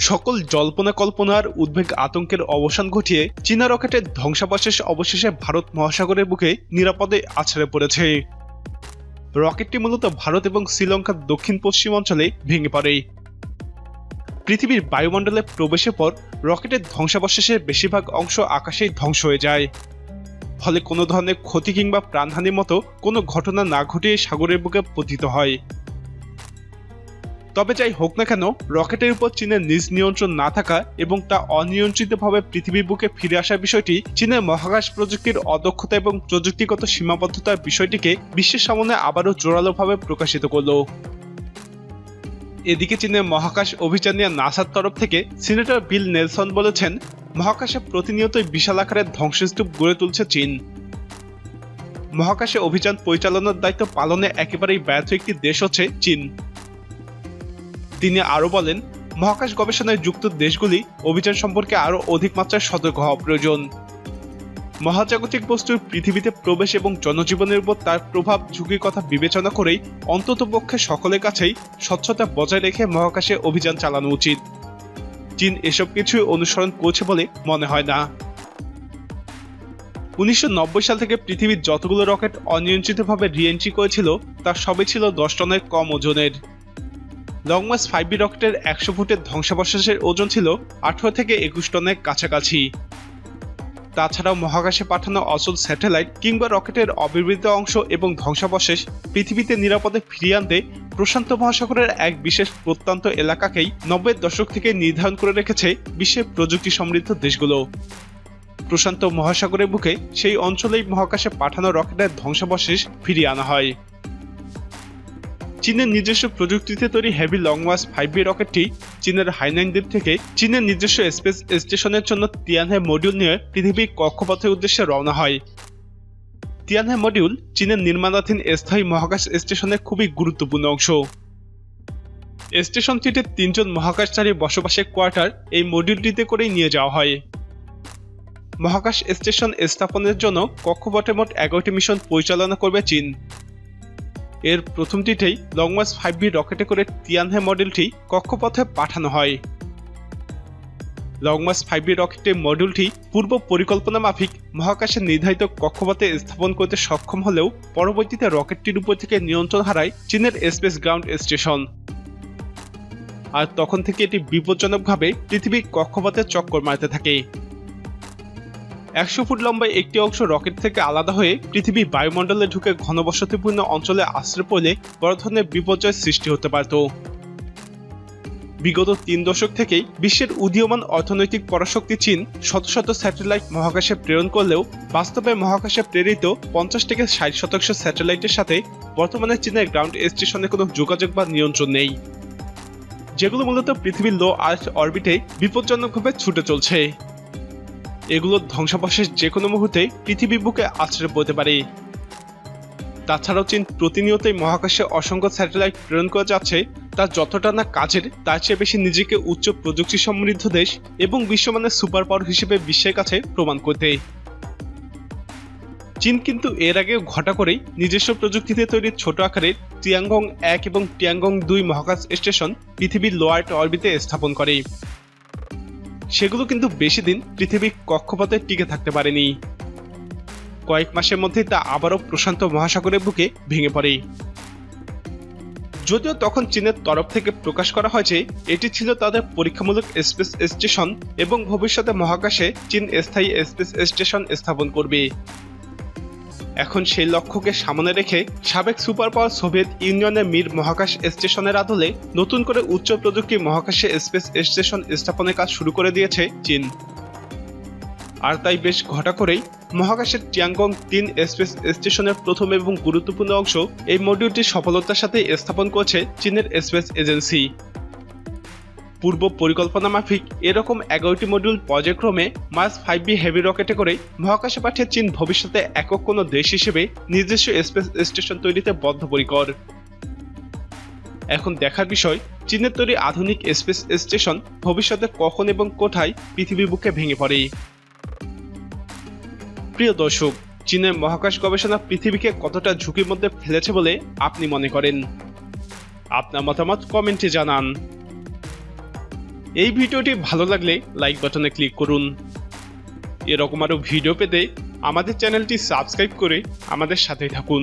সকল জল্পনা কল্পনার উদ্বেগ আতঙ্কের অবসান ঘটিয়ে চীনা রকেটের ধ্বংসাবশেষ অবশেষে ভারত মহাসাগরের বুকে নিরাপদে আছড়ে পড়েছে। রকেটটি মূলত ভারত এবং শ্রীলঙ্কার দক্ষিণ পশ্চিম অঞ্চলে ভেঙে পড়ে। পৃথিবীর বায়ুমণ্ডলে প্রবেশের পর রকেটের ধ্বংসাবশেষের বেশিরভাগ অংশ আকাশেই ধ্বংস হয়ে যায়। ফলে কোনো ধরনের ক্ষতি কিংবা প্রাণহানির মতো কোনো ঘটনা না ঘটিয়ে সাগরের বুকে পতিত হয়। তবে যাই হোক না কেন, রকেটের উপর চীনের নিজ নিয়ন্ত্রণ না থাকা এবং তা অনিয়ন্ত্রিতভাবে পৃথিবীর বুকে ফিরে আসার বিষয়টি চীনের মহাকাশ প্রযুক্তির অদক্ষতা এবং প্রযুক্তিগত সীমাবদ্ধতার বিষয়টিকে বিশ্বের সামনে আবারও জোরালোভাবে প্রকাশিত করল। এদিকে চীনের মহাকাশ অভিযান নিয়ে নাসার তরফ থেকে সিনেটর বিল নেলসন বলেছেন, মহাকাশে প্রতিনিয়তই বিশাল আকারের ধ্বংসস্তূপ গড়ে তুলছে চীন। মহাকাশে অভিযান পরিচালনার দায়িত্ব পালনে একেবারেই ব্যর্থ একটি দেশ হচ্ছে চীন। তিনি আরও বলেন, মহাকাশ গবেষণায় যুক্ত দেশগুলি অভিযান সম্পর্কে আরও অধিক মাত্রায় সতর্ক হওয়া প্রয়োজন। মহাজাগতিক বস্তুর পৃথিবীতে প্রবেশ এবং জনজীবনের উপর তার প্রভাব ঝুঁকির কথা বিবেচনা করেই অন্ততপক্ষে সকলের কাছেই স্বচ্ছতা বজায় রেখে মহাকাশে অভিযান চালানো উচিত। চীন এসব কিছুই অনুসরণ করছে বলে মনে হয় না। উনিশশো নব্বই সাল থেকে পৃথিবীর যতগুলো রকেট অনিয়ন্ত্রিতভাবে রিএন্ট্রি করেছিল তার সবই ছিল দশ টনের কম ওজনের। লংমার্চ ফাইভ বি রকেটের একশো ফুটের ধ্বংসাবশেষের ওজন ছিল আঠারো থেকে একুশ টনের কাছাকাছি। তাছাড়াও মহাকাশে পাঠানো অচল স্যাটেলাইট কিংবা রকেটের অবিবৃত অংশ এবং ধ্বংসাবশেষ পৃথিবীতে নিরাপদে ফিরিয়ে আনতে প্রশান্ত মহাসাগরের এক বিশেষ প্রত্যন্ত এলাকাকেই নব্বই দশক থেকে নির্ধারণ করে রেখেছে বিশ্বের প্রযুক্তি সমৃদ্ধ দেশগুলো। প্রশান্ত মহাসাগরের বুকে সেই অঞ্চলেই মহাকাশে পাঠানো রকেটের ধ্বংসাবশেষ ফিরিয়ে আনা হয়। চীনের নিজস্ব প্রযুক্তিতে তৈরি heavy long march five B রকেটটি চীনের হাইনাইন দ্বীপ থেকে চীনের নিজস্ব স্পেস স্টেশনের জন্য তিয়ানহে মডিউল নিয়ে পৃথিবীর কক্ষপথের উদ্দেশ্যে রওনা হয়। তিয়ানহে মডিউল চীনের নির্মাণাধীন স্থায়ী মহাকাশ স্টেশনের খুবই গুরুত্বপূর্ণ অংশ। স্টেশনটিতে তিনজন মহাকাশচারী বসবাসের কোয়ার্টার এই মডিউলটিতে করেই নিয়ে যাওয়া হয়। মহাকাশ স্টেশন স্থাপনের জন্য কক্ষপথে মোট এগারোটি মিশন পরিচালনা করবে চীন। এর প্রথমটিতেই লংমার্চ ফাইভ বি রকেটে করে তিয়ানহে মডেলটি কক্ষপথে পাঠানো হয়। লংমার্চ ফাইভ বি রকেটের মডিউলটি পূর্ব পরিকল্পনা মাফিক মহাকাশে নির্ধারিত কক্ষপথে স্থাপন করতে সক্ষম হলেও পরবর্তীতে রকেটটির উপর থেকে নিয়ন্ত্রণ হারায় চীনের স্পেস গ্রাউন্ড স্টেশন। আর তখন থেকে এটি বিপজ্জনকভাবে পৃথিবীর কক্ষপথে চক্কর মারতে থাকে। একশো ফুট লম্বায় একটি অংশ রকেট থেকে আলাদা হয়ে পৃথিবী বায়ুমণ্ডলে ঢুকে ঘনবসতিপূর্ণ অঞ্চলে আশ্রয় পড়লে বড় ধরনের বিপর্যয় সৃষ্টি হতে পারত। বিগত তিন দশক থেকেই বিশ্বের উদীয়মান অর্থনৈতিক পরাশক্তি চীন শত শত স্যাটেলাইট মহাকাশে প্রেরণ করলেও বাস্তবে মহাকাশে প্রেরিত পঞ্চাশ থেকে ষাট শতাংশ স্যাটেলাইটের সাথে বর্তমানে চীনের গ্রাউন্ড স্টেশনে কোনো যোগাযোগ বা নিয়ন্ত্রণ নেই। যেগুলো মূলত পৃথিবীর লো আর্থ অরবিটে বিপজ্জনকভাবে ছুটে চলছে। এগুলোর ধ্বংসাবশেষ যে কোনো মুহূর্তে পৃথিবী বুকে আছড়ে পড়তে পারে। তাছাড়াও চীন প্রতিনিয়তই মহাকাশে অসংখ্য স্যাটেলাইট প্রেরণ করে যাচ্ছে, তা যতটা না কাজের, তার চেয়ে বেশি নিজেকে উচ্চ প্রযুক্তি সমৃদ্ধ দেশ এবং বিশ্বমানের সুপার পাওয়ার হিসেবে বিশ্বের কাছে প্রমাণ করতে। চীন কিন্তু এর আগেও ঘটা করেই নিজস্ব প্রযুক্তিতে তৈরি ছোট আকারের টিয়াঙ্গং এক এবং টিয়াঙ্গং দুই মহাকাশ স্টেশন পৃথিবীর লোয়ার্ট অরবিটে স্থাপন করে। সেগুলো কিন্তু বেশি দিন পৃথিবীর কক্ষপথে টিকে থাকতে পারেনি। কয়েক মাসের মধ্যেই তা আবারও প্রশান্ত মহাসাগরের বুকে ভেঙে পড়ে। যদিও তখন চীনের তরফ থেকে প্রকাশ করা হয়েছে, এটি ছিল তাদের পরীক্ষামূলক স্পেস স্টেশন এবং ভবিষ্যতে মহাকাশে চীন স্থায়ী স্পেস স্টেশন স্থাপন করবে। এখন সেই লক্ষ্যকে সামনে রেখে সাবেক সুপার পাওয়ার সোভিয়েত ইউনিয়নের মির মহাকাশ স্টেশনের আদলে নতুন করে উচ্চ প্রযুক্তি মহাকাশে স্পেস স্টেশন স্থাপনের কাজ শুরু করে দিয়েছে চীন। আর তাই বেশ ঘটা করেই মহাকাশের টিয়াঙ্গং তিন স্পেস স্টেশনের প্রথম এবং গুরুত্বপূর্ণ অংশ এই মডিউলটি সফলতার সাথে স্থাপন করছে চীনের স্পেস এজেন্সি। পূর্ব পরিকল্পনা মাফিক এরকম এগারোটি মডিউল পর্যায়ক্রমে মার্স ফাইভ বি হেভি রকেটে করে মহাকাশে পাঠিয়ে চীন ভবিষ্যতে একক কোনো দেশ হিসেবে নিজস্ব স্পেস স্টেশন তৈরিতে বদ্ধপরিকর। এখন দেখার বিষয়, চীনের তৈরি আধুনিক স্পেস স্টেশন ভবিষ্যতে কখন এবং কোথায় পৃথিবীর বুকে ভেঙে পড়ে? প্রিয় দর্শক, চীনের মহাকাশ গবেষণা পৃথিবীকে কতটা ঝুঁকির মধ্যে ফেলেছে বলে আপনি মনে করেন? আপনার মতামত কমেন্টে জানান। এই ভিডিওটি ভালো লাগলে লাইক বাটনে ক্লিক করুন। এরকম আরও ভিডিও পেতে আমাদের চ্যানেলটি সাবস্ক্রাইব করে আমাদের সাথে থাকুন।